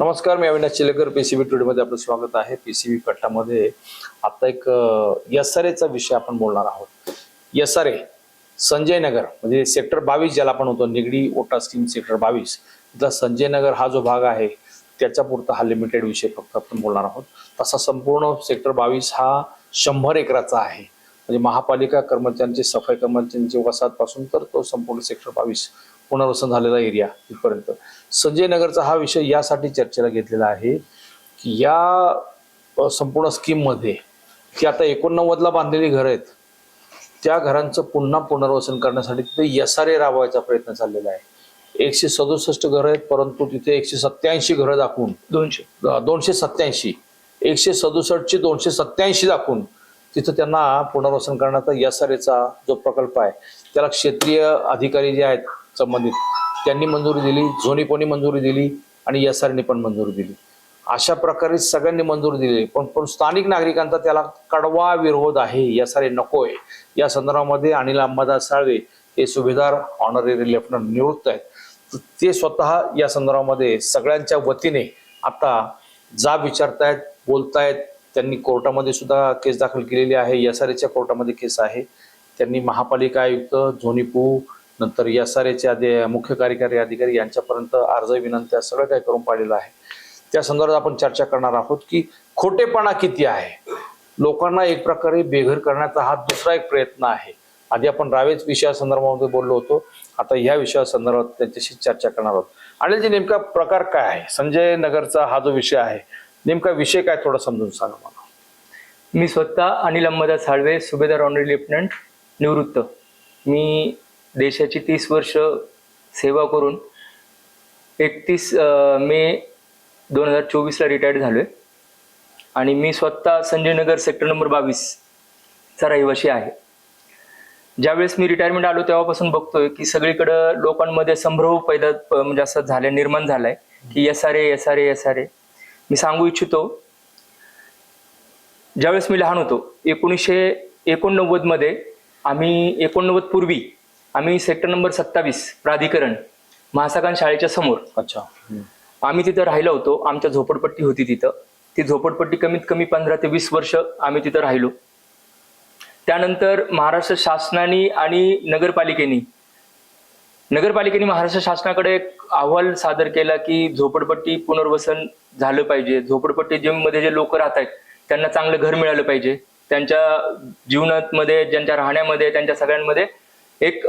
नमस्कार मी अविनाश चिलेकर. पीसीबी टुडेमध्ये आपलं स्वागत आहे. पीसीबी कट्टामध्ये आता एक यसारेचा विषय आपण बोलणार आहोत. यसारे संजय नगर म्हणजे सेक्टर बावीस ज्याला आपण होतो निगडी ओटा स्कीम सेक्टर बावीस. तिथला संजय नगर हा जो भाग आहे त्याच्या पुरता हा लिमिटेड विषय फक्त आपण बोलणार आहोत. तसा संपूर्ण सेक्टर बावीस हा शंभर एकराचा आहे. म्हणजे महापालिका कर्मचाऱ्यांचे सफाई कर्मचाऱ्यांचे वसाहतपासून तर तो संपूर्ण सेक्टर बावीस पुनर्वसन झालेला एरिया इथपर्यंत. संजय नगरचा हा विषय यासाठी चर्चेला घेतलेला आहे की या संपूर्ण स्कीममध्ये की आता एकोणनव्वदला बांधलेली घरं आहेत त्या घरांचं पुन्हा पुनर्वसन करण्यासाठी तिथे यसारे राबवायचा प्रयत्न चाललेला आहे. एकशे सदुसष्ट घरं आहेत परंतु तिथे एकशे सत्याऐंशी घरं दाखवून दोनशे. दोनशे सत्याऐंशी एकशे सदुसष्टची दोनशे सत्याऐंशी दाखवून तिथं त्यांना पुनर्वसन करण्याचा यसारेचा जो प्रकल्प आहे त्याला क्षेत्रीय अधिकारी जे आहेत संबंधित. त्यांनी मंजुरी दिली झोनी कोणी मंजुरी दिली आणि यसारने पण मंजुरी दिली. अशा प्रकारे सगळ्यांनी मंजुरी दिली पण पण स्थानिक नागरिकांचा त्याला कडवा विरोध आहे. यसारे नकोय. या संदर्भामध्ये अनिल अंबादास साळवे हे सुभेदार ऑनररी लेफ्टनंट निवृत्त आहेत. तर ते स्वतः या संदर्भामध्ये सगळ्यांच्या वतीने आता जा विचारतायत बोलतायत. त्यांनी कोर्टामध्ये सुद्धा केस दाखल केलेली आहे. यसारेच्या कोर्टामध्ये केस आहे. त्यांनी महापालिका आयुक्त झोनीपू नंतर एस आर एचे आधी मुख्य कार्यकारी अधिकारी यांच्यापर्यंत अर्ज विनंत्या सगळं काही करून पाहिलेलं आहे. त्या संदर्भात आपण चर्चा करणार आहोत की खोटेपणा किती आहे? लोकांना एक प्रकारे बेघर करण्याचा हा दुसरा एक प्रयत्न आहे. आधी आपण रावेच विषया संदर्भामध्ये बोललो होतो. आता ह्या विषया संदर्भात त्यांच्याशी चर्चा करणार आहोत. आणि जे नेमका प्रकार काय आहे? संजय नगरचा हा जो विषय आहे नेमका विषय काय थोडा समजून सांगा मला. मी स्वतः अनिल अंबादास साळवे सुभेदार ऑनरी लेफ्टनंट निवृत्त. मी देशाची तीस वर्ष सेवा करून एकतीस मे दोन हजार चोवीसला रिटायर्ड आहे आणि मी स्वतः संजय नगर सेक्टर नंबर बावीसचा रहिवासी आहे. ज्यावेळेस मी रिटायरमेंट आलो तेव्हापासून बघतोय की सगळीकडं लोकांमध्ये संभ्रम पैदा म्हणजे असं झालं निर्माण झालाय की S R A S R A S R A. मी सांगू इच्छितो ज्यावेळेस मी लहान होतो एकोणीसशे एकोणनव्वदमध्ये आम्ही एकोणनव्वद पूर्वी आम्ही सेक्टर नंबर सत्तावीस प्राधिकरण महासाकान शाळेच्या समोर. अच्छा. आम्ही तिथं राहिलो होतो. आमच्या झोपडपट्टी होती तिथं. ती झोपडपट्टी कमीत कमी पंधरा ते वीस वर्ष आम्ही तिथं राहिलो. त्यानंतर महाराष्ट्र शासनाने आणि नगरपालिकेने नगरपालिकेने महाराष्ट्र शासनाकडे एक अहवाल सादर केला की झोपडपट्टी पुनर्वसन झालं पाहिजे. झोपडपट्टी मध्ये जे लोक राहत आहेत त्यांना चांगलं घर मिळालं पाहिजे. त्यांच्या जीवनामध्ये ज्यांच्या राहण्यामध्ये त्यांच्या सगळ्यांमध्ये एक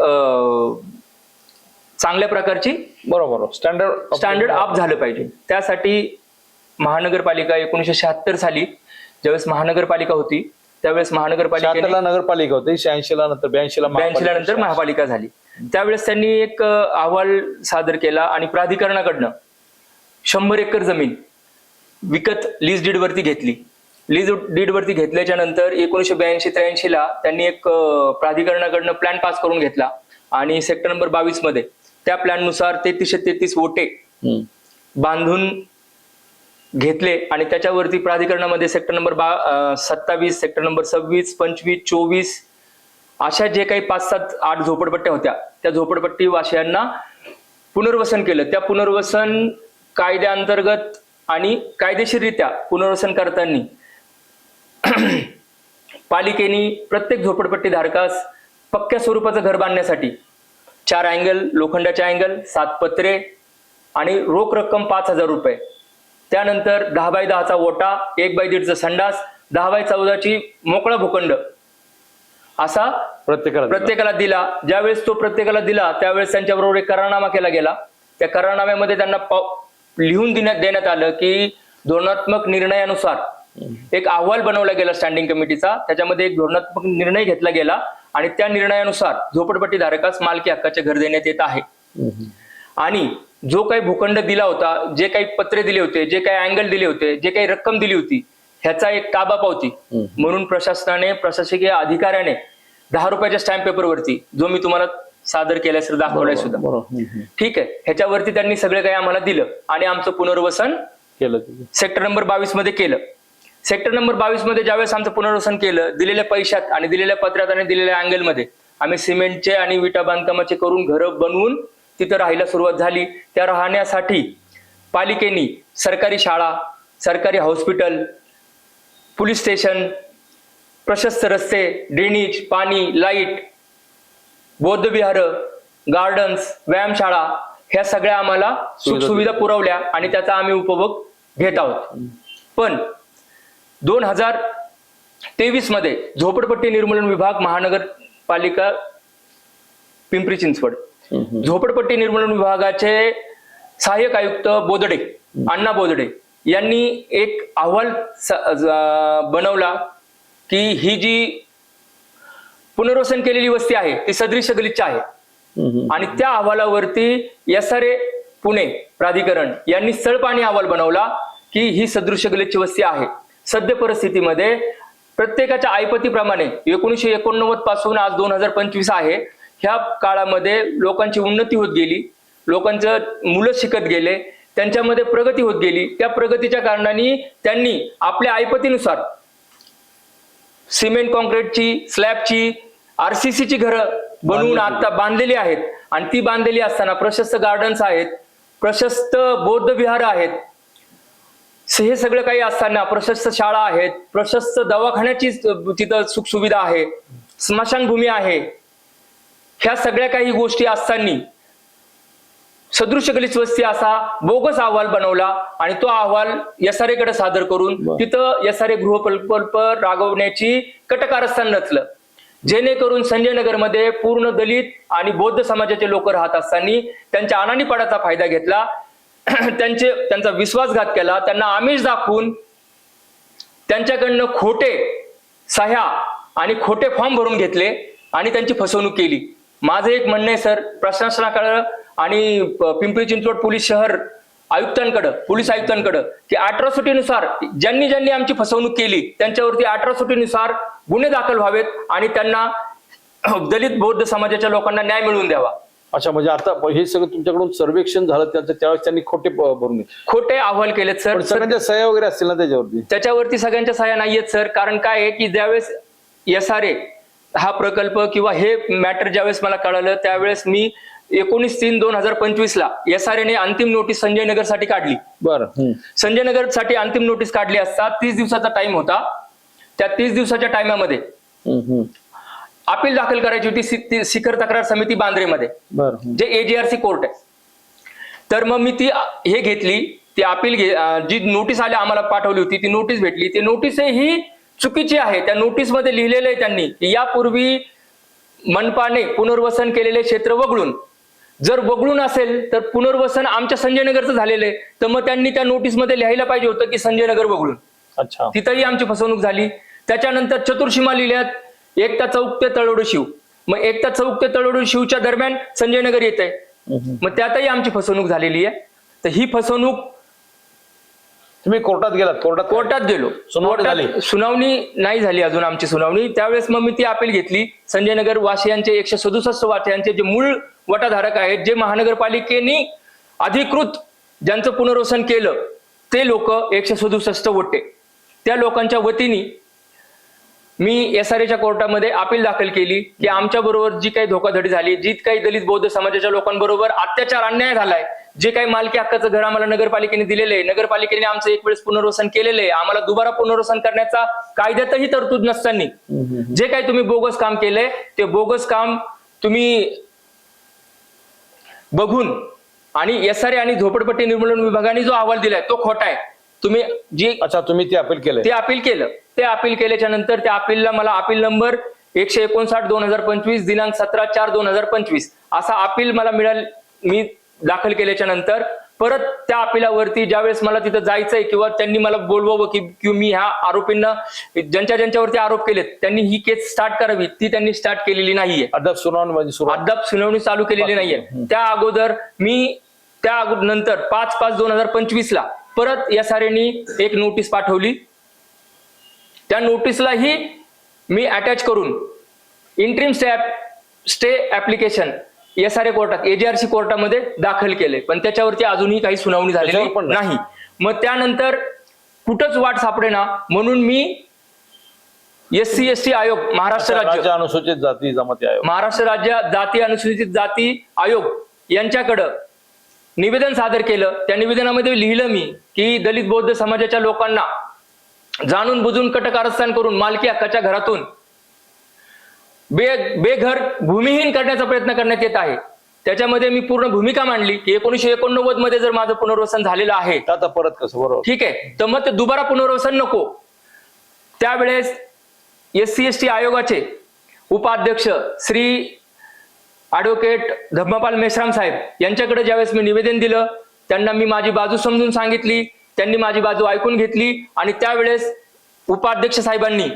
चांगल्या प्रकारची बरोबर. स्टँडर्ड स्टँडर्ड अप झालं पाहिजे. त्यासाठी महानगरपालिका एकोणीशे शहात्तर साली ज्यावेळेस महानगरपालिका होती त्यावेळेस महानगरपालिकेने शहात्तरला नगरपालिका होती शहाऐंशीला नंतर ब्याऐंशीला ब्याऐंशीला नंतर महापालिका झाली. त्यावेळेस त्यांनी एक अहवाल सादर केला आणि प्राधिकरणाकडनं शंभर एकर जमीन विकत लीज डीड वरती घेतली. लीज डीड वरती घेतल्याच्या नंतर एकोणीशे ब्याऐंशी त्र्याऐंशीला त्यांनी एक प्राधिकरणाकडनं प्लॅन पास करून घेतला आणि सेक्टर नंबर बावीसमध्ये त्या प्लॅननुसार तेहतीसशे तेहतीस वोटे. बांधून घेतले आणि त्याच्यावरती प्राधिकरणामध्ये सेक्टर नंबर बा सत्तावीस सेक्टर नंबर सव्वीस पंचवीस चोवीस अशा जे काही पाच सात आठ झोपडपट्ट्या होत्या त्या झोपडपट्टी वासियांना पुनर्वसन केलं त्या पुनर्वसन कायद्याअंतर्गत आणि कायदेशीररित्या पुनर्वसन करताना पालिकेने प्रत्येक झोपडपट्टी धारकास पक्क्या स्वरूपाचं घर बांधण्यासाठी चार अँगल लोखंडाचे अँगल सात पत्रे आणि रोख रक्कम पाच हजार रुपये. त्यानंतर दहा बाय दहाचा ओटा एक बाय दीडचा संडास दहा बाय चौदाची मोकळा भूखंड असा प्रत्येकाला. प्रत्येकाला दिला. ज्यावेळेस तो प्रत्येकाला दिला त्यावेळेस त्यांच्याबरोबर एक करारनामा केला गेला. त्या करारनाम्यामध्ये त्यांना लिहून देण्यात देण्यात आलं की धोरणात्मक निर्णयानुसार एक अहवाल बनवला गेला स्टँडिंग कमिटीचा त्याच्यामध्ये एक धोरणात्मक निर्णय घेतला गेला. आणि त्या निर्णयानुसार झोपडपट्टी धारकास मालकी हक्काचे घर देण्यात येत आहे. आणि जो काही भूखंड दिला होता जे काही पत्रे दिले होते जे काही अँगल दिले होते जे काही रक्कम दिली होती ह्याचा एक ताबा पावती. म्हणून प्रशासनाने प्रशासकीय अधिकाऱ्याने दहा रुपयाच्या स्टॅम्प पेपरवरती जो मी तुम्हाला सादर केलाय सर दाखवलाय सुद्धा. ठीक आहे. ह्याच्यावरती त्यांनी सगळं काही आम्हाला दिलं आणि आमचं पुनर्वसन केलं. सेक्टर नंबर बावीसमध्ये केलं. सेक्टर नंबर बावीसमध्ये ज्यावेळेस आमचं पुनर्वसन केलं दिलेल्या पैशात आणि दिलेल्या पत्रात आणि दिलेल्या अँगलमध्ये आम्ही सिमेंटचे आणि विटा बांधकामाचे करून घरं बनवून तिथं राहायला सुरुवात झाली. त्या राहण्यासाठी पालिकेनी सरकारी शाळा सरकारी हॉस्पिटल पोलीस स्टेशन प्रशस्त रस्ते ड्रेनेज पाणी लाइट बौद्धविहार गार्डन्स व्यायामशाळा ह्या सगळ्या आम्हाला सुविधा सुखसुविधा पुरवल्या आणि त्याचा आम्ही उपभोग घेत आहोत. पण दोन हजार तेवीसमध्ये झोपडपट्टी निर्मूलन विभाग महानगरपालिका पिंपरी चिंचवड. झोपडपट्टी निर्मूलन विभागाचे सहाय्यक आयुक्त बोदडे अण्णा बोदडे यांनी एक अहवाल बनवला की ही जी पुनर्वसन केलेली वस्ती आहे ती सदृश गलिच्छ आहे. आणि त्या अहवालावरती एस आर ए पुणे प्राधिकरण यांनी स्थळपाणी अहवाल बनवला की ही सदृश गलिच्छ वस्ती आहे. सद्य परिस्थितीमध्ये प्रत्येकाच्या ऐपतीप्रमाणे एकोणीसशे एकोणनव्वदपासून आज दोन हजार पंचवीस आहे. ह्या काळामध्ये लोकांची उन्नती होत गेली. लोकांचं मुलं शिकत गेले. त्यांच्यामध्ये प्रगती होत गेली. त्या प्रगतीच्या कारणाने त्यांनी आपल्या ऐपतीनुसार सिमेंट कॉन्क्रीटची स्लॅबची आरसीसीची घरं बनवून आता बांधलेली आहेत. आणि ती बांधलेली असताना प्रशस्त गार्डन्स आहेत. प्रशस्त बौद्ध विहार आहेत. हे सगळं काही असताना प्रशस्त शाळा आहेत. प्रशस्त दवाखान्याची तिथं सुखसुविधा आहे. स्मशानभूमी आहे. ह्या सगळ्या काही गोष्टी असताना सदृश गलित वस्ती असा बोगस अहवाल बनवला आणि तो अहवाल एसआरए कडे सादर करून. तिथं एसआरए गृहप्रकल्प रागवण्याची कटकारस्थान रचलं जेणेकरून संजय नगरमध्ये पूर्ण दलित आणि बौद्ध समाजाचे लोक राहत असताना त्यांच्या अनानीपणाचा फायदा घेतला. त्यांचे त्यांचा विश्वासघात केला. त्यांना आमिष दाखवून त्यांच्याकडनं खोटे सह्या आणि खोटे फॉर्म भरून घेतले आणि त्यांची फसवणूक केली. माझं एक म्हणणं आहे सर प्रशासनाकडं आणि प- पिंपरी चिंचवड पोलीस शहर आयुक्तांकडं पोलीस आयुक्तांकडं की अट्रॉसिटीनुसार ज्यांनी ज्यांनी आमची फसवणूक केली त्यांच्यावरती अट्रॉसिटीनुसार गुन्हे दाखल व्हावेत आणि त्यांना दलित बौद्ध समाजाच्या लोकांना न्याय मिळवून द्यावा. अच्छा म्हणजे आता हे सगळं तुमच्याकडून सर्वेक्षण झालं त्याचं त्यावेळेस त्यांनी खोटे भरून. खोटे अहवाल केलेत सर. सगळ्यांच्या सह्या वगैरे असतील ना त्याच्यावरती? त्याच्यावरती सगळ्यांच्या सहाय्या नाहीयेत सर. कारण काय आहे की ज्यावेळेस एस आर ए हा प्रकल्प किंवा हे मॅटर ज्यावेळेस मला कळालं त्यावेळेस मी एकोणीस तीन दोन हजार पंचवीस ला एस आर ने अंतिम नोटीस संजय नगरसाठी काढली. बरं. संजय नगरसाठी अंतिम नोटीस काढली असता तीस दिवसाचा टाइम होता. त्या तीस दिवसाच्या टाइमामध्ये अपील दाखल करायची होती शिखर तक्रार समिती बांद्रेमध्ये. जे एजीआरसी कोर्ट आहे. तर मग मी ती हे घेतली ती अपील घे जी नोटीस आली आम्हाला पाठवली होती ती नोटीस भेटली. ती नोटीस ही चुकीची आहे. त्या नोटीसमध्ये लिहिलेलं आहे त्यांनी की यापूर्वी मनपाने पुनर्वसन केलेले क्षेत्र वगळून. जर वगळून असेल तर पुनर्वसन आमच्या संजय नगरचं झालेलं आहे. तर मग त्यांनी त्या नोटीसमध्ये लिहायला पाहिजे होतं की संजय नगर वगळून. अच्छा. तिथंही आमची फसवणूक झाली. त्याच्यानंतर चतुर्शीमा लिहिल्यात एकता चौक ते तळोडू शिव. मग एकता चौक ते तळोडू शिवच्या दरम्यान संजय नगर येत आहे मग त्यातही आमची फसवणूक झालेली आहे. तर ही फसवणूक तुम्ही कोर्टात गेलात कोर्टात कोर्टात गेलो. सुनावणी सुनावणी नाही झाली अजून आमची सुनावणी. त्यावेळेस मग मी ती अपील घेतली. संजय नगर वासियांचे एकशे सदुसष्ट वासियांचे जे मूळ वटाधारक आहेत जे महानगरपालिकेने अधिकृत ज्यांचं पुनर्वसन केलं ते लोक एकशे सदुसष्ट वट्टे त्या लोकांच्या वतीने मी एस आर एच्या कोर्टामध्ये अपील दाखल केली की आमच्या बरोबर जी काही धोकाधडी झाली जी काही दलित बौद्ध समाजाच्या लोकांबरोबर अत्याचार अन्याय झालाय जे काही मालकी हक्काचं घर आम्हाला नगरपालिकेने दिलेलं आहे नगरपालिकेने आमचं एक वेळेस पुनर्वसन केलेलं आहे आम्हाला दुबारा पुनर्वसन करण्याचा कायद्यातही तरतूद नसताना. जे काही तुम्ही बोगस काम केलंय ते बोगस काम तुम्ही बघून आणि एस आर ए आणि झोपडपट्टी निर्मूलन विभागाने जो अहवाल दिलाय तो खोटा आहे. तुम्ही जी अच्छा तुम्ही ते अपील केलंय. ते अपील केलं. ते अपील केल्याच्यानंतर त्या अपीलला मला अपील नंबर एकशे एकोणसाठ दोन हजार पंचवीस दिनांक सतरा चार दोन हजार पंचवीस असा अपील मला मिळाल मी दाखल केल्याच्यानंतर. परत त्या अपिलावरती ज्यावेळेस मला तिथं जायचंय किंवा त्यांनी मला बोलवावं की की मी ह्या आरोपींना ज्यांच्या ज्यांच्यावरती आरोप केलेत त्यांनी ही केस स्टार्ट करावी. ती त्यांनी स्टार्ट केलेली नाहीये. अद्याप सुनावणी म्हणजे अद्याप सुनावणी चालू केलेली नाहीये. त्या अगोदर मी त्या नंतर पाच पाच दोन हजार पंचवीस ला परत एस आर एक नोटीस पाठवली. त्या नोटीसलाही मी अटॅच करून interim stay stay application S R A कोर्टात एजीआरसी कोर्टामध्ये दाखल केले. पण त्याच्यावरती अजूनही काही सुनावणी झालेली नाही. मग त्यानंतर कुठंच वाट सापडेना. म्हणून मी एस सी एस टी आयोग महाराष्ट्र राज्य राज्य अनुसूचित जाती जमाती आयोग. महाराष्ट्र राज्य जाती अनुसूचित जाती आयोग यांच्याकडं निवेदन सादर केलं. त्या निवेदनामध्ये लिहिलं मी की दलित बौद्ध समाजाच्या लोकांना जाणून बुजून कट कारस्थान करून मालकी हक्काच्या घरातून बे बेघर भूमिहीन करण्याचा प्रयत्न करण्यात येत आहे. त्याच्यामध्ये मी पूर्ण भूमिका मांडली की एकोणीशे एकोणनव्वदमध्ये जर माझं पुनर्वसन झालेलं आहे तर आता परत कसं? बरोबर. ठीक आहे. तर मग ते दुबारा पुनर्वसन नको. त्यावेळेस एस सी एस टी आयोगाचे उपाध्यक्ष श्री ॲडव्होकेट धम्मपाल मेश्राम साहेब यांच्याकडे ज्यावेळेस मी निवेदन दिलं त्यांना मी माझी बाजू समजून सांगितली. त्यांनी माझी बाजू ऐकून घेतली आणि त्यावेळेस उपाध्यक्ष साहेबांनी.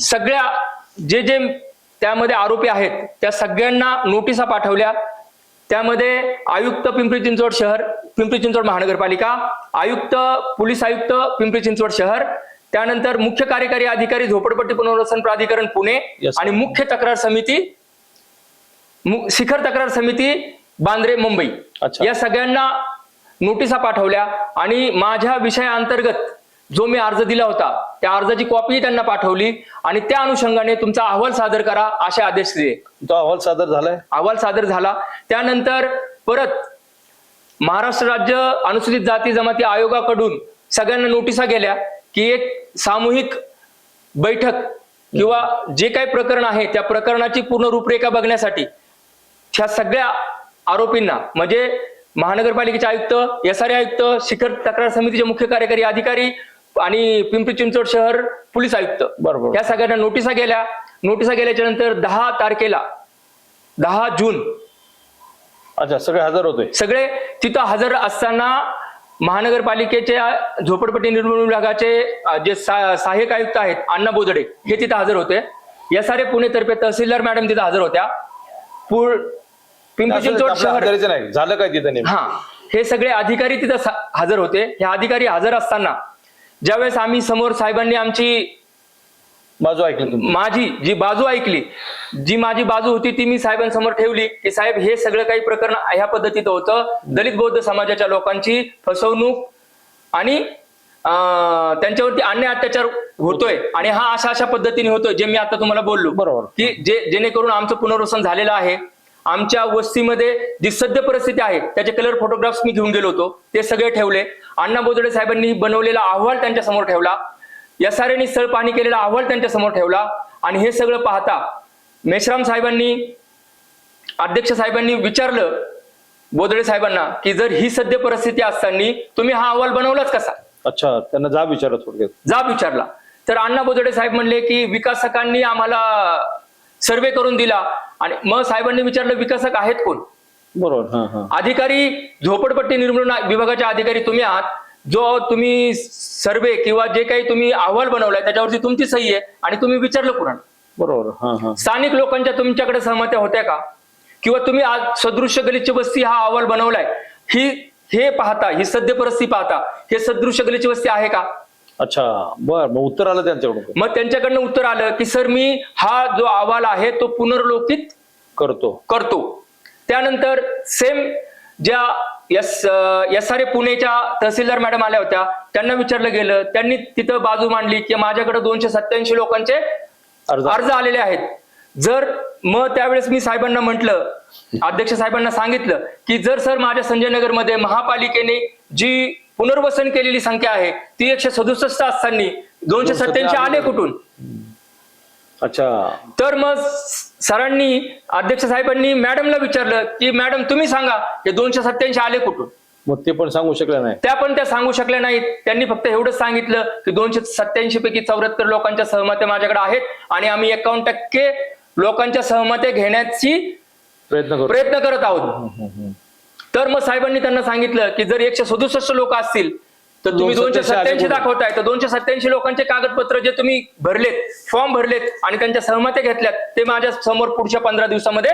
सगळ्या जे जे त्यामध्ये आरोपी आहेत त्या सगळ्यांना नोटिसा पाठवल्या त्यामध्ये आयुक्त पिंपरी चिंचवड शहर पिंपरी चिंचवड महानगरपालिका आयुक्त पोलीस आयुक्त पिंपरी चिंचवड शहर त्यानंतर मुख्य कार्यकारी अधिकारी झोपडपट्टी पुनर्वसन प्राधिकरण पुणे Yes. आणि मुख्य तक्रार समिती मु- शिखर तक्रार समिती बांद्रे मुंबई अच्छा. या सगळ्यांना नोटिसा पाठवल्या आणि माझ्या विषयाअंतर्गत जो मी अर्ज दिला होता त्या अर्जाची कॉपी त्यांना पाठवली आणि त्या अनुषंगाने तुमचा अहवाल सादर करा असे आदेश दिले. तो अहवाल सादर झालाय? अहवाल सादर झाला. त्यानंतर परत महाराष्ट्र राज्य अनुसूचित जाती जमाती आयोगाकडून सगळ्यांना नोटिसा गेल्या की एक सामूहिक बैठक किंवा जे काही प्रकरण आहे त्या प्रकरणाची पूर्ण रूपरेखा बघण्यासाठी ह्या सगळ्या आरोपींना म्हणजे महानगरपालिकेचे आयुक्त एस आर आयुक्त शिखर तक्रार समितीचे मुख्य कार्यकारी अधिकारी आणि पिंपरी चिंचवड शहर पोलीस आयुक्त. बरोबर. या सगळ्यांना नोटिसा गेल्या. नोटिसा गेल्याच्यानंतर दहा तारखेला दहा जून अच्छा सगळे हजर होते. सगळे तिथं हजर असताना महानगरपालिकेच्या झोपडपट्टी निर्मूलन विभागाचे जे सहाय्यक आयुक्त आहेत अण्णा बोदडे हे तिथं हजर होते. या सारे पुणे तर्फे तहसीलदार मॅडम तिथं हजर होत्या. पिंपरी चिंचवड शहर नाही. झालं काय तिथं नेमकं? हा. हे सगळे अधिकारी तिथं सा- हजर होते. हे अधिकारी हजर असताना ज्यावेळेस आम्ही समोर साहेबांनी आमची बाजू ऐकली तुम्ही? माझी जी बाजू ऐकली जी माझी बाजू होती ती मी साहेबांसमोर ठेवली की साहेब हे सगळं काही प्रकरण ह्या पद्धतीत होतं. दलित बौद्ध समाजाच्या लोकांची फसवणूक आणि अं, त्यांच्यावरती अन्य अत्याचार होतोय. आणि हा अशा अशा पद्धतीने होतोय जे मी आता तुम्हाला बोललो. बरोबर. की जे जेणेकरून आमचं पुनर्वसन झालेलं आहे. आमच्या वस्तीमध्ये जी सद्य परिस्थिती आहे त्याचे कलर फोटोग्राफ्स मी घेऊन गेलो होतो. ते सगळे ठेवले. अण्णा बोदडे साहेबांनी बनवलेला अहवाल त्यांच्यासमोर ठेवला. एसआरएने स्थळ पाहणी केलेला अहवाल त्यांच्यासमोर ठेवला. आणि हे सगळं पाहता मेश्राम साहेबांनी अध्यक्ष साहेबांनी विचारलं बोदडे साहेबांना की जर ही सद्य परिस्थिती असताना तुम्ही हा अहवाल बनवलाच कसा? अच्छा त्यांना जा विचारत थोडक्यात. जाब विचारला. तर अण्णा बोदडे साहेब म्हणले की विकासकांनी आम्हाला सर्वे करून दिला. आणि मग साहेबांनी विचारलं विकासक आहेत कोण? बरोबर हा हा. अधिकारी झोपडपट्टी निर्मूलन विभागाचे अधिकारी तुम्ही आहात. जो तुम्ही सर्वे किंवा जे काही तुम्ही अहवाल बनवलाय त्याच्यावरती तुमची सही आहे आणि तुम्ही विचारलं कुणाला? बरोबर स्थानिक लोकांच्या तुमच्याकडे सहमत्या होत्या का? किंवा तुम्ही आज सदृश्य गलिच्छ वस्ती हा अहवाल बनवलाय ही हे पाहता ही सद्य परिस्थिती पाहता हे सदृश्य गलिच्छ वस्ती आहे का? अच्छा बर मग उत्तर आलं त्यांच्याकडून. मग त्यांच्याकडनं उत्तर आलं की सर मी हा जो अहवाल आहे तो पुनर्लोकित करतो. करतो. त्यानंतर सेम ज्या एस एस आर ए पुणेच्या तहसीलदार मॅडम आल्या होत्या त्यांना विचारलं गेलं. त्यांनी तिथं बाजू मांडली की माझ्याकडे दोनशे सत्याऐंशी लोकांचे अर्ज आलेले आहेत. जर मग त्यावेळेस मी साहेबांना म्हटलं अध्यक्ष साहेबांना सांगितलं की जर सर माझ्या संजय नगरमध्ये महापालिकेने जी पुनर्वसन केलेली संख्या आहे. ती एकशे सदुसष्ट असताना दोनशे सत्याऐंशी आले कुठून? अच्छा. तर मग सरांनी अध्यक्ष साहेबांनी मॅडमला विचारलं की मॅडम तुम्ही सांगा हे दोनशे सत्याऐंशी आले कुठून? मग ते पण सांगू शकले नाही. त्या पण त्या सांगू शकल्या नाहीत. त्यांनी फक्त एवढंच सांगितलं की दोनशे सत्याऐंशी पैकी चौऱ्याहत्तर लोकांच्या सहमत्या माझ्याकडे आहेत आणि आम्ही एकावन्न टक्के लोकांच्या सहमत्या घेण्याची प्रयत्न प्रयत्न करत आहोत. तर मग साहेबांनी त्यांना सांगितलं की जर एकशे सदुसष्ट लोक असतील तर तुम्ही दोनशे 287 आले सत्याऐंशी? दाखवताय. तर दोनशे सत्याऐंशी लोकांचे कागदपत्र जे तुम्ही भरलेत फॉर्म भरलेत आणि त्यांच्या सहमत्या घेतल्यात ते माझ्यासमोर पुढच्या पंधरा दिवसामध्ये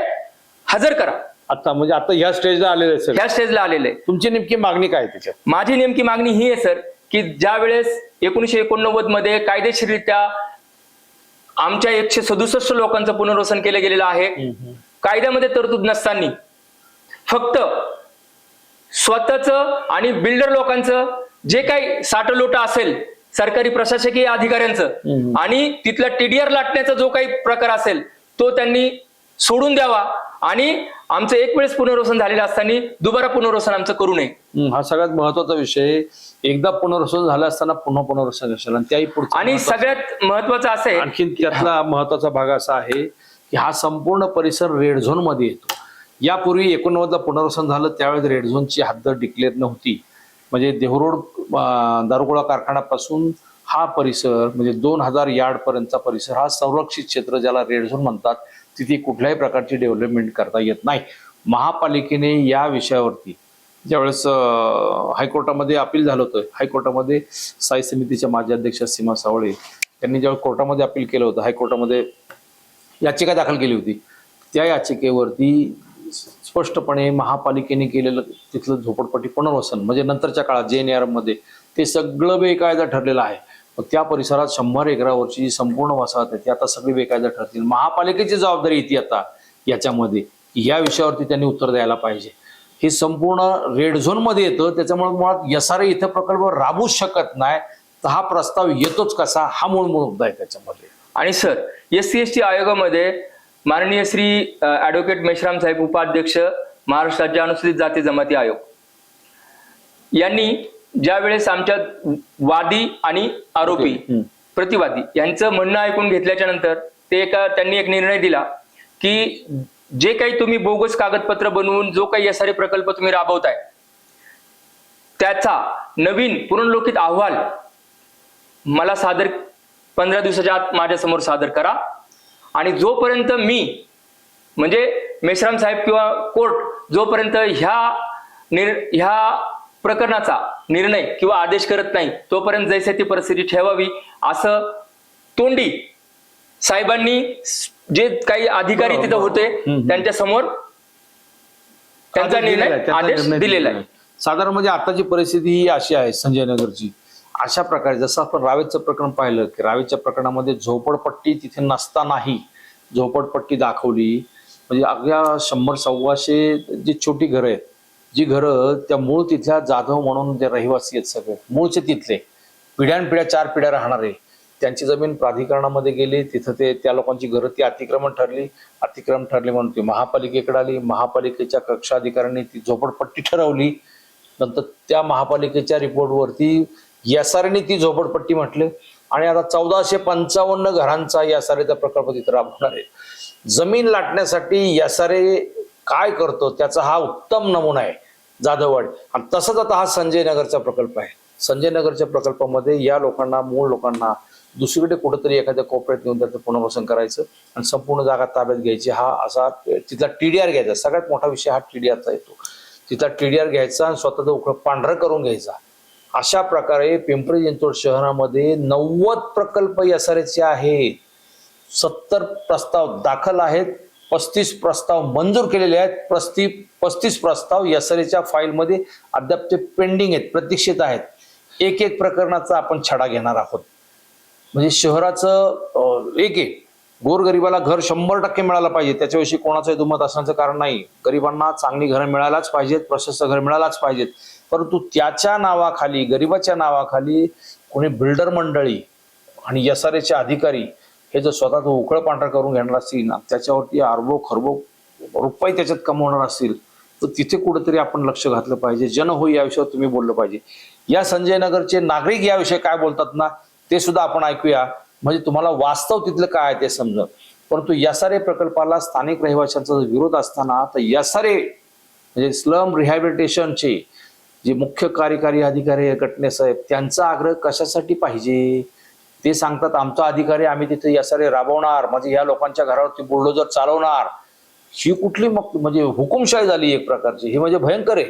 हजर करा. आता म्हणजे आता ह्या स्टेजला आलेले आहे सर ह्या स्टेजला आलेले तुमची नेमकी मागणी काय आहे त्याच्यात? माझी नेमकी मागणी ही आहे सर की ज्या वेळेस एकोणीशे एकोणनव्वदमध्ये कायदेशीररित्या आमच्या एकशे सदुसष्ट लोकांचं पुनर्वसन केलं गेलेलं आहे कायद्यामध्ये तरतूद नसताना फक्त स्वतःच आणि बिल्डर लोकांचं जे काही साठलोट असेल सरकारी प्रशासकीय अधिकाऱ्यांचं. आणि तिथला टीडीआर लाटण्याचा जो काही प्रकार असेल तो त्यांनी सोडून द्यावा आणि आमचं एक वेळेस पुनर्वसन झालेलं असताना दुबारा पुनर्वसन आमचं करू नये हा सगळ्यात महत्त्वाचा विषय. एकदा पुनर्वसन झालं असताना पुन्हा पुनर्वसन कशाला आणि त्याही पुढचं आणि सगळ्यात महत्वाचं असं आहे आणखीन त्यातला महत्त्वाचा भाग असा आहे की हा संपूर्ण परिसर रेड झोनमध्ये येतो यापूर्वी एकोणनव्वदला पुनर्वसन झालं त्यावेळेस रेड झोनची हद्द डिक्लेअर नव्हती. म्हणजे देहरोड दारुगोळा कारखान्यापासून हा परिसर म्हणजे दोन हजार यार्डपर्यंतचा परिसर हा संरक्षित क्षेत्र ज्याला रेड झोन म्हणतात तिथे कुठल्याही प्रकारची डेव्हलपमेंट करता येत नाही. महापालिकेने या विषयावरती ज्यावेळेस हायकोर्टामध्ये अपील झालं होतं हायकोर्टामध्ये साई समितीच्या माजी अध्यक्ष सीमा सावळे यांनी ज्यावेळेस कोर्टामध्ये अपील केलं होतं हायकोर्टामध्ये याचिका दाखल केली होती त्या याचिकेवरती स्पष्टपणे महापालिकेने केलेलं तिथलं झोपडपट्टी पुनर्वसन म्हणजे नंतरच्या काळात जे एन आरमध्ये ते सगळं बेकायदा ठरलेलं आहे. मग त्या परिसरात शंभर एकरावरची जी संपूर्ण वसाहत आहे ती आता सगळी बेकायदा ठरतील. महापालिकेची जबाबदारी येते आता याच्यामध्ये या विषयावरती त्यांनी उत्तर द्यायला पाहिजे. हे संपूर्ण रेड झोनमध्ये येतं त्याच्यामुळे मुळात यसारे इथं प्रकल्प राबूच शकत नाही. तर हा प्रस्ताव येतोच कसा? हा मूळ मुद्दा आहे त्याच्यामध्ये. आणि sir S C S T आयोगामध्ये माननीय श्री ऍडव्होकेट मेश्राम साहेब उपाध्यक्ष महाराष्ट्र राज्य अनुसूचित जाती जमाती आयोग यांनी ज्या वेळेस आमच्या वादी आणि आरोपी. प्रतिवादी यांचं म्हणणं ऐकून घेतल्याच्या नंतर ते एका त्यांनी एक निर्णय दिला की जे काही तुम्ही बोगस कागदपत्र बनवून जो काही एसआरए प्रकल्प तुम्ही राबवताय त्याचा नवीन पुनर्लोकित अहवाल मला सादर पंधरा दिवसाच्या आत माझ्यासमोर सादर करा आणि जोपर्यंत मी म्हणजे मेश्राम साहेब किंवा कोर्ट जोपर्यंत ह्या निर ह्या प्रकरणाचा निर्णय किंवा आदेश करत नाही तोपर्यंत जैसे ती परिस्थिती ठेवावी असं तोंडी साहेबांनी जे काही अधिकारी तिथं होते. त्यांच्यासमोर त्यांचा निर्णय आदेश दिलेला आहे. साधारण म्हणजे आताची परिस्थिती ही अशी आहे संजय नगरची अशा प्रकारे जसं आपण रावेचं प्रकरण पाहिलं की रावेच्या प्रकरणामध्ये झोपडपट्टी तिथे नसतानाही झोपडपट्टी दाखवली. म्हणजे अगदी शंभर सव्वाशे जी छोटी घरं आहेत जी घरं त्या मूळ तिथल्या जाधव म्हणून जे रहिवासी आहेत सगळे मूळचे तिथले पिढ्यानपिढ्या चार पिढ्या राहणारे त्यांची जमीन प्राधिकरणामध्ये गेली तिथं ते त्या लोकांची घरं ती अतिक्रमण ठरली अतिक्रमण ठरली म्हणून ती महापालिकेकडे आली महापालिकेच्या कक्षा अधिकाऱ्यांनी ती झोपडपट्टी ठरवली. नंतर त्या महापालिकेच्या रिपोर्टवरती यासारेने ती झोपडपट्टी म्हटले. आणि आता चौदाशे पंचावन्न घरांचा यासारेचा प्रकल्प तिथं राबवणार आहे. जमीन लाटण्यासाठी यासारे काय करतो त्याचा हा उत्तम नमुना आहे जाधववाड. आणि तसंच आता हा संजय नगरचा प्रकल्प आहे. संजय नगरच्या प्रकल्पामध्ये या लोकांना मूळ लोकांना दुसरीकडे कुठेतरी एखाद्या कोपऱ्यात नेऊन त्याचं पुनर्वसन करायचं आणि संपूर्ण जागा ताब्यात घ्यायची. हा असा तिथला टीडीआर घ्यायचा. सगळ्यात मोठा विषय हा टीडीआरचा येतो. तिथला टीडीआर घ्यायचा आणि स्वतःचा उखळ पांढरं करून घ्यायचा. अशा प्रकारे पिंपरी चिंचवड शहरामध्ये नव्वद प्रकल्प यासारेचे आहेत सत्तर प्रस्ताव दाखल आहेत. पस्तीस प्रस्ताव मंजूर केलेले आहेत. पस्ती पस्तीस प्रस्ताव यासरेच्या फाईलमध्ये अद्याप ते पेंडिंग आहेत प्रतीक्षित आहेत. एक एक प्रकरणाचा आपण छडा घेणार आहोत. म्हणजे शहराचं एक एक गोरगरिबाला घर शंभर टक्के मिळालं पाहिजे. त्याच्याविषयी कोणाचंही दुमत असण्याचं कारण नाही. गरिबांना चांगली घरं मिळायलाच पाहिजेत प्रशस्त घर मिळायलाच पाहिजेत. परंतु त्याच्या नावाखाली गरिबाच्या नावाखाली कोणी बिल्डर मंडळी आणि यसारेचे अधिकारी हे जर स्वतःच उकळ पांढरा करून घेणार असतील ना त्याच्यावरती अर्बो खरबो रुपये त्याच्यात कमवणार असतील तर तिथे कुठेतरी आपण लक्ष घातलं पाहिजे. जन होई या विषयावर तुम्ही बोललं पाहिजे. या संजय नगरचे नागरिक याविषयी काय बोलतात ना ते सुद्धा आपण ऐकूया. म्हणजे तुम्हाला वास्तव तिथलं काय आहे ते समजा परंतु यासारे प्रकल्पाला स्थानिक रहिवाशांचा जर विरोध असताना तर यासारे म्हणजे स्लम रिहॅबिलिटेशनचे जे मुख्य कार्यकारी अधिकारी गटने साहेब त्यांचा आग्रह कशासाठी पाहिजे? ते सांगतात आमचा अधिकारी आम्ही तिथे यासारे राबवणार. म्हणजे या लोकांच्या घरावरती बुलडोजर चालवणार. ही कुठली मग म्हणजे हुकुमशाही झाली एक प्रकारची? हे म्हणजे भयंकर आहे.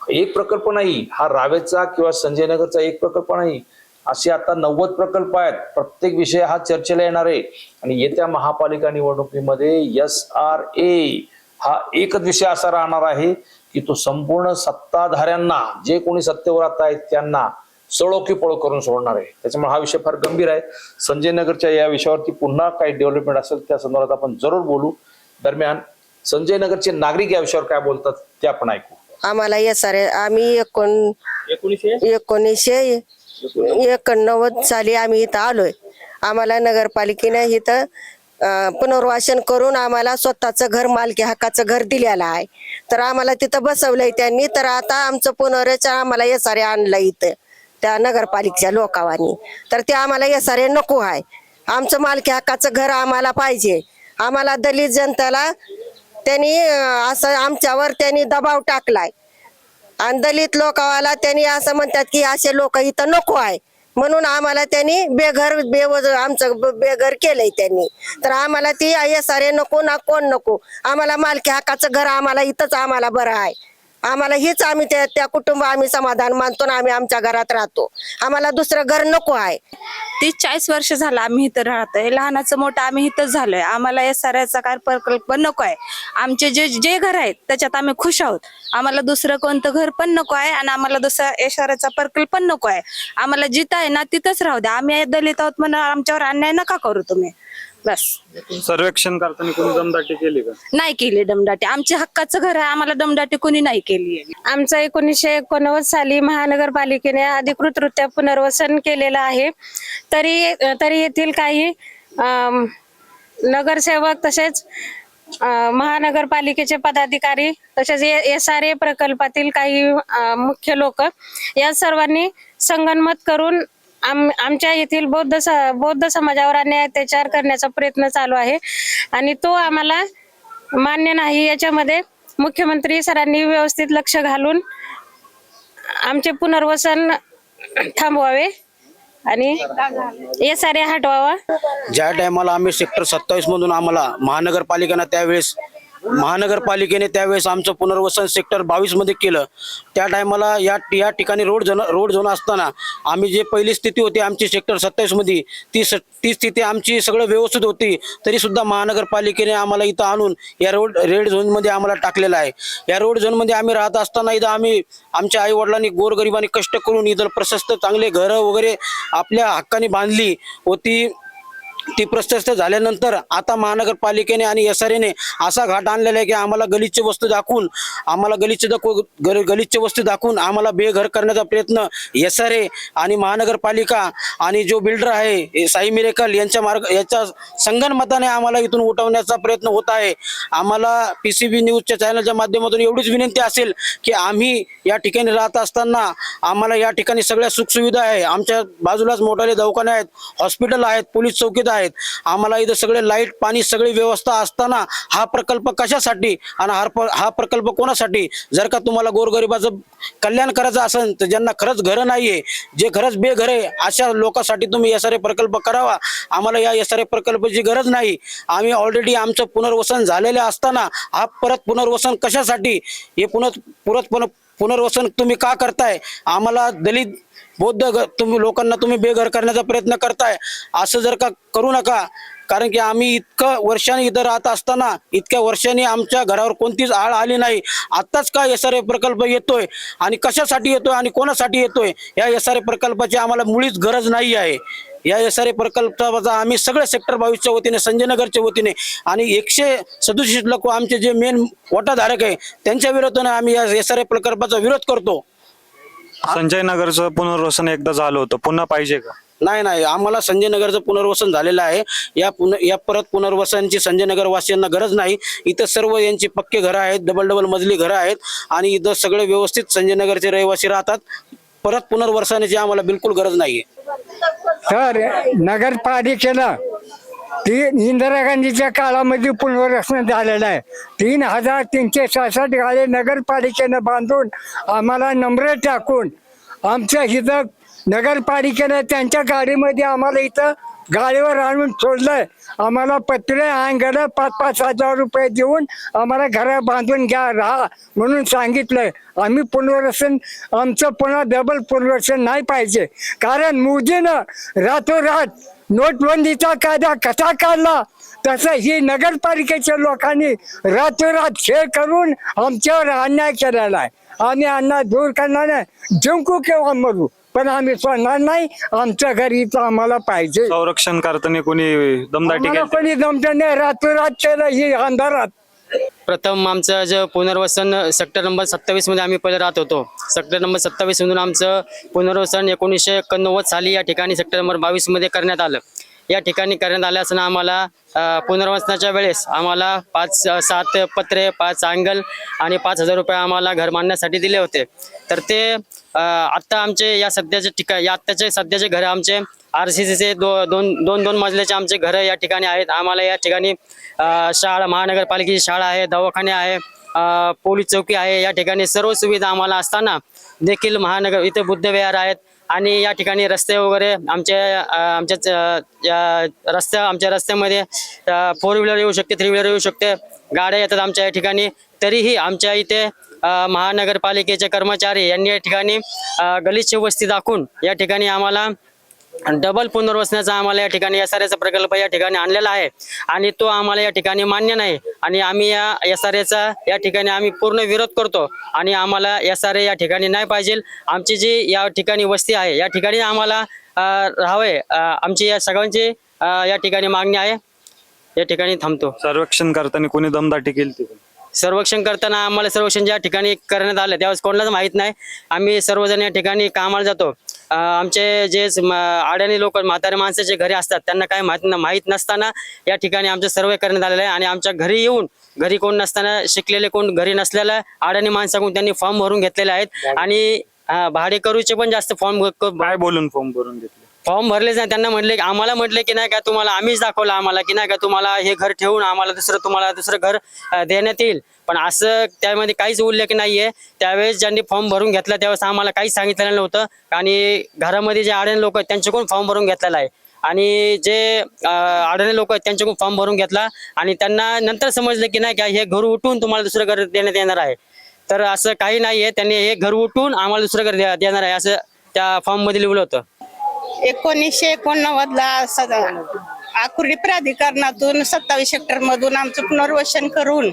एक प्रकल्प नाही. हा रावेचा किंवा संजय नगरचा एक प्रकल्प नाही. असे आता नव्वद प्रकल्प आहेत. प्रत्येक विषय हा चर्चेला येणार आहे. आणि येत्या महापालिका निवडणुकीमध्ये एस आर ए हा एकच विषय असा राहणार आहे. की तो संपूर्ण सत्ताधाऱ्यांना जे कोणी सत्तेवर आता आहेत त्यांना सळो की पळो करून सोडणार आहे. त्याच्यामुळे हा विषय फार गंभीर आहे. संजय नगरच्या या विषयावरती पुन्हा काही डेव्हलपमेंट असेल त्या संदर्भात आपण जरूर बोलू. दरम्यान संजय नगरचे नागरिक या विषयावर काय बोलतात ते आपण ऐकू. आम्हाला हे सारे आम्ही एकोण एकोणीसशे एकोणीसशे? एकोणनव्वद साली आम्ही इथं आलोय. आम्हाला नगरपालिकेने इथं पुनर्वासन करून आम्हाला स्वतःचं घर मालकी हक्काचं घर दिलेलं आहे. तर आम्हाला तिथं बसवलंय त्यांनी. तर आता आमचं पुनर्वसन आम्हाला येसारे आणलं इथं त्या नगरपालिकेच्या लोकावानी. तर ते आम्हाला येसारे नको आहे. आमचं मालकी हक्काचं घर आम्हाला पाहिजे. आम्हाला दलित जनतेला त्यांनी असं आमच्यावर त्यांनी दबाव टाकलाय. आणि दलित लोकावाला त्यांनी असं म्हणतात की असे लोक इथं नको आहे. म्हणून आम्हाला त्यांनी बेघर बेवज आमचं ब- बेघर केलंय त्यांनी. तर आम्हाला ती सारे नको ना कोण नको? आम्हाला मालकी हक्काचं घर आम्हाला इथंच आम्हाला बरं आहे. आम्हाला हेच आम्ही त्या त्या कुटुंब आम्ही समाधान मानतो ना आम्ही आमच्या घरात राहतो. आम्हाला दुसरं घर नको आहे. तीस चाळीस वर्ष झालं आम्ही इथं राहतोय. लहानाचं मोठं आम्ही इथंच झालोय. आम्हाला या साऱ्याचा काय प्रकल्प नको आहे. आमचे जे जे घर आहेत त्याच्यात आम्ही खुश आहोत. आम्हाला दुसरं कोणतं घर पण नको आहे आणि आम्हाला दुसरा एशाराचा प्रकल्प पण नको आहे. आम्हाला जिथं आहे ना तिथंच राहू द्या. आम्ही दलित आहोत म्हणून आमच्यावर अन्याय नका करू तुम्ही. बस. सर्वेक्षण करताना कोणी दमदाटी केली का? नाही केली दमदाटी. आमच्या हक्काचं घर आहे आम्हाला दमदाटी कोणी नाही केली आमचं एकोणीसशे एकोणनव्वद साली महानगरपालिकेने अधिकृतरित्या पुनर्वसन केलेलं आहे. तरी तरी येथील काही नगरसेवक तसेच महानगरपालिकेचे पदाधिकारी तसेच एस आर ए प्रकल्पातील काही मुख्य लोक या सर्वांनी संगनमत करून आम आमच्या येथील बौद्ध स बौद्ध समाजावर अन्याय अत्याचार करण्याचा प्रयत्न चालू आहे. आणि तो आम्हाला मान्य नाही. याच्यामध्ये मुख्यमंत्री सरांनी व्यवस्थित लक्ष घालून आमचे पुनर्वसन थांबवावे आणि हे सारे हटवावा. ज्या टायमाला आम्ही सेक्टर सत्तावीस मधून आम्हाला महानगरपालिकेनं त्यावेळेस महानगरपालिकेने त्यावेळेस आमचं पुनर्वसन सेक्टर बावीसमध्ये केलं. त्या टायमाला या या ठिकाणी रोड झोन रोड झोन असताना आम्ही जे पहिली स्थिती होती आमची सेक्टर सत्तावीसमध्ये ती स- ती स्थिती आमची सगळं व्यवस्थित होती. तरी सुद्धा महानगरपालिकेने आम्हाला इथं आणून या रोड रेड झोनमध्ये आम्हाला टाकलेलं आहे. या रोड झोनमध्ये आम्ही राहत असताना इथं आम्ही आमच्या आईवडिलांनी गोरगरिबांनी कष्ट करून इथं प्रशस्त चांगले घरं वगैरे आपल्या हक्काने बांधली व ती प्रशस्त झाल्यानंतर आता महानगरपालिकेने आणि एस आर एने असा घाट आणलेला आहे की आम्हाला गलिच्छ वस्तू दाखवून आम्हाला गलिच्छ दाखवू ग- गलिच्छ वस्तू दाखवून आम्हाला बेघर करण्याचा प्रयत्न एस आर ए आणि महानगरपालिका आणि जो बिल्डर आहे साई मिरेकल यांच्या मार्ग याच्या संगनमताने आम्हाला इथून उठवण्याचा प्रयत्न होत आहे. आम्हाला पी सी बी न्यूजच्या चॅनलच्या माध्यमातून एवढीच विनंती असेल की आम्ही या ठिकाणी राहत असताना आम्हाला या ठिकाणी सगळ्या सुखसुविधा आहे. आमच्या बाजूलाच मोठाले दवाखाने आहेत हॉस्पिटल आहेत पोलीस चौकीत आहेत. आम्हाला इथं सगळे लाइट पाणी सगळी व्यवस्था असताना हा प्रकल्प कशासाठी आणि हा हा प्रकल्प कोणासाठी? जर का तुम्हाला गोरगरिबाचं कल्याण करायचं असेल तर ज्यांना खरंच घरं नाहीये जे खरंच बेघर आहे अशा लोकांसाठी तुम्ही एस प्रकल्प करावा. आम्हाला या एस प्रकल्पाची गरज नाही. आम्ही ऑलरेडी आमचं पुनर्वसन झालेलं असताना हा परत पुनर्वसन कशासाठी? हे पुनः परत पुनर्वसन तुम्ही का करताय? आम्हाला दलित बौद्ध तुम्ही लोकांना तुम्ही बेघर करण्याचा प्रयत्न करताय असं जर का करू नका कारण की आम्ही इतकं वर्षांनी इथं राहत असताना इतक्या वर्षांनी आमच्या घरावर कोणतीच आळ आली नाही. आत्ताच का एस आर ए प्रकल्प येतोय आणि कशासाठी येतोय आणि कोणासाठी येतोय या एस आर ए प्रकल्पाची आम्हाला मुळीच गरज नाही आहे. या एस आर ए प्रकल्पाचा आम्ही सगळे सेक्टर बावीसच्या वतीने संजयनगरच्या वतीने आणि एकशे सदुसष्ट लोक आमचे जे मेन वाटाधारक आहे त्यांच्या विरोधाने आम्ही या एस आर ए प्रकल्पाचा विरोध करतो. संजय नगरचं पुनर्वसन एकदा झालं होतं. पुन्हा पाहिजे का? नाही नाही. आम्हाला संजय नगरचं पुनर्वसन झालेलं आहे. या पुन या परत पुनर्वसनची संजय नगर वासियांना गरज नाही. इथं सर्व यांची पक्के घरं आहेत डबल डबल मजली घरं आहेत आणि इथं सगळे व्यवस्थित संजय नगरचे रहिवासी राहतात. परत पुनर्वसनाची आम्हाला बिलकुल गरज नाहीये. तर नगरपालिकेला ती इंदिरा गांधीच्या काळामध्ये पुनर्वसन झालेलं आहे. तीन हजार तीनशे सहासष्ट गाळे नगरपालिकेनं बांधून आम्हाला नंबर टाकून आमच्या इथं नगरपालिकेनं त्यांच्या गाडीमध्ये आम्हाला इथं गाडीवर आणून सोडलंय. आम्हाला पत्रे अंगडं पाच पाच हजार रुपये देऊन आम्हाला घरा बांधून घ्या राहा म्हणून सांगितलंय. आम्ही पुनर्वसन आमचं पुन्हा डबल पुनर्वसन नाही पाहिजे. कारण मोदीनं रातोरात नोटबंदीचा कायदा कसा काढला तसं ही नगरपालिकेच्या लोकांनी रातोरात खेळ करून आमच्यावर अन्याय केलेला आहे. आम्ही अन्याय दूर करणार नाही. जिंकू किंवा मरू पण आम्ही सोडणार नाही. आमच्या घरी आम्हाला पाहिजे. संरक्षण करताना कोणी दमदाटी केली? कोणी जमतं नाही. रातोरात केलं ही अंधारात. प्रथम आमचं जे पुनर्वसन सेक्टर नंबर सत्तावीसमध्ये आम्ही पहिले राहत होतो. सेक्टर नंबर सत्तावीस मधून आमचं पुनर्वसन एकोणीसशे एकोणनव्वद साली या ठिकाणी सेक्टर नंबर बावीसमध्ये करण्यात आलं. या ठिकाणी करण्यात आल्या असताना आम्हाला पुनर्वसनाच्या वेळेस आम्हाला पाच सात पत्रे पाच अँगल आणि पाच हजार रुपये आम्हाला घर बांधण्यासाठी दिले होते. तर ते आत्ता आमचे या सध्याचे ठिकाण या आत्ताचे सध्याचे घर आमचे आर सी सीचे दो दोन दोन दोन मजल्याचे आमचे घरं या ठिकाणी आहेत. आम्हाला या ठिकाणी शाळा महानगरपालिकेची शाळा आहे दवाखाने आहे पोलीस चौकी आहे या ठिकाणी सर्व सुविधा आम्हाला असताना देखील महानगर इथे बुद्ध विहार आहेत आणि या ठिकाणी रस्ते वगैरे आमचे आमच्या या रस्त्या आमच्या रस्त्यामध्ये फोर व्हीलर येऊ शकते थ्री व्हीलर येऊ शकते. गाड्या येतात आमच्या या ठिकाणी. तरीही आमच्या इथे महानगरपालिकेचे कर्मचारी यांनी या ठिकाणी गलिच्छ वस्ती दाखवून या ठिकाणी आम्हाला डबल पुनर्वसनाचा आम्हाला या ठिकाणी एस आर एचा प्रकल्प या ठिकाणी आणलेला आहे आणि तो आम्हाला या ठिकाणी मान्य नाही आणि आम्ही या एस आर एचा या ठिकाणी आम्ही पूर्ण विरोध करतो आणि आम्हाला एस आर ए या ठिकाणी नाही पाहिजे आमची जी या ठिकाणी वस्ती आहे या ठिकाणी आम्हाला राहावे आमची या सगळ्यांची या ठिकाणी मागणी आहे या ठिकाणी थांबतो सर्वेक्षण करताना कोणी दमदाटी केली सर्वेक्षण करताना आम्हाला सर्वेक्षण ज्या ठिकाणी करण्यात आलं त्यावेळेस कोणालाच माहीत नाही. आम्ही सर्वजण या ठिकाणी कामाला जातो. आमचे जे अडाणी लोक म्हातारे माणसाचे घरी असतात त्यांना काही माहीत माहीत नसताना या ठिकाणी आमचं सर्वे करण्यात आलेलं आहे. आणि आमच्या घरी येऊन घरी कोण नसताना शिकलेले कोण घरी नसलेल्या अडाणी माणसाकडून त्यांनी फॉर्म भरून घेतलेले आहेत. आणि भाडेकरूचे पण जास्त फॉर्म काय बोलून फॉर्म भरून घेतले? फॉर्म भरलेच नाही. त्यांना म्हटले की आम्हाला म्हटले की नाही का तुम्हाला आम्हीच दाखवलं आम्हाला की नाही का तुम्हाला हे घर ठेवून आम्हाला दुसरं तुम्हाला दुसरं घर देण्यात येईल. पण असं त्यामध्ये काहीच उल्लेख नाहीये. त्यावेळेस ज्यांनी फॉर्म भरून घेतला त्यावेळेस आम्हाला काहीच सांगितलेलं नव्हतं. आणि घरामध्ये जे आडणे लोक आहेत त्यांच्याकडून फॉर्म भरून घेतलेला आहे? आणि जे अं, लोक आहेत त्यांच्याकडून फॉर्म भरून घेतला? आणि त्यांना नंतर समजलं की नाही का हे घर उठून तुम्हाला दुसरं घर देण्यात येणार आहे. तर असं काही नाहीये. त्यांनी हे घर उठून आम्हाला दुसरं घर देणार आहे असं त्या फॉर्ममध्ये लिहिलं होतं. एकोणीसशे एकोणनव्वदला आकुर्डी प्राधिकरणातून सत्तावीस सेक्टर मधून आमचं पुनर्वसन करून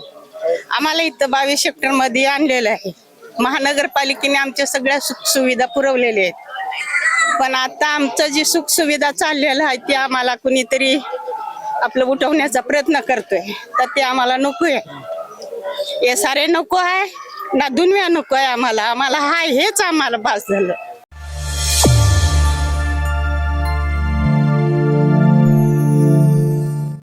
आम्हाला इथं बावीस सेक्टरमध्ये आणलेलं आहे. महानगरपालिकेने आमच्या सगळ्या सुख सुविधा पुरवलेल्या आहेत. पण आता आमचं जी सुख सुविधा चाललेलं आहे ती आम्हाला कुणीतरी आपलं उठवण्याचा प्रयत्न करतोय. तर ते आम्हाला नको आहे आर सारे नको आहे ना दुनिया नको आहे आम्हाला. आम्हाला हाय हेच आम्हाला भास झालं.